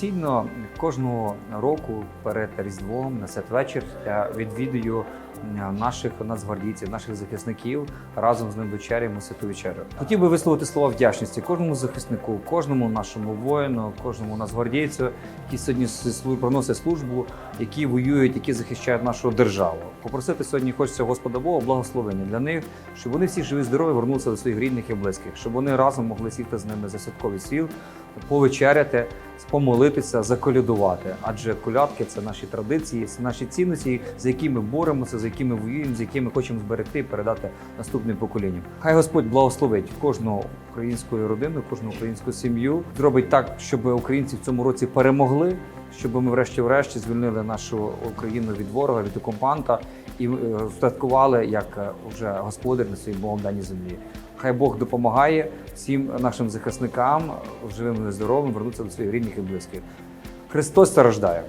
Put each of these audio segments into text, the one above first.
Традиційно кожного року перед Різдвом на святвечір я відвідую наших нацгвардійців, наших захисників разом з ним вечеряємо святу вечерю. Хотів би висловити слова вдячності кожному захиснику, кожному нашому воїну, кожному нацгвардійцю, які сьогодні проносять службу, які воюють, які захищають нашу державу. Попросити сьогодні хочеться Господа Бога благословення для них, щоб вони всі живі, здорові вернулися до своїх рідних і близьких, щоб вони разом могли сіти з ними за святковий стіл, повечеряти, помолитися, заколядувати. Адже колядки це наші традиції, це наші цінності, за які ми боремося, за які ми воюємо, за які ми хочемо зберегти і передати наступним поколінням. Хай Господь благословить кожну українську родину, кожну українську сім'ю, зробить так, щоб українці в цьому році перемогли. Щоб ми врешті-врешті звільнили нашу Україну від ворога, від окупанта і е, святкували як е, вже господар на своїй Богом даній землі. Хай Бог допомагає всім нашим захисникам живим і здоровим вернутися до своїх рідних і близьких. Христос страждає.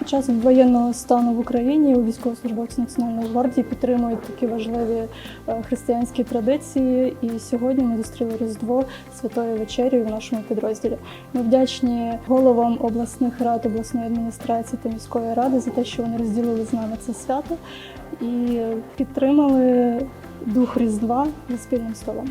Під час воєнного стану в Україні у військовослужбовці Національної гвардії підтримують такі важливі е, християнські традиції. І сьогодні ми зустріли Різдво святої вечері в нашому підрозділі. Ми вдячні головам обласних рад, обласної адміністрації та міської ради за те, що вони розділили з нами це свято і підтримали дух Різдва за спільним столом.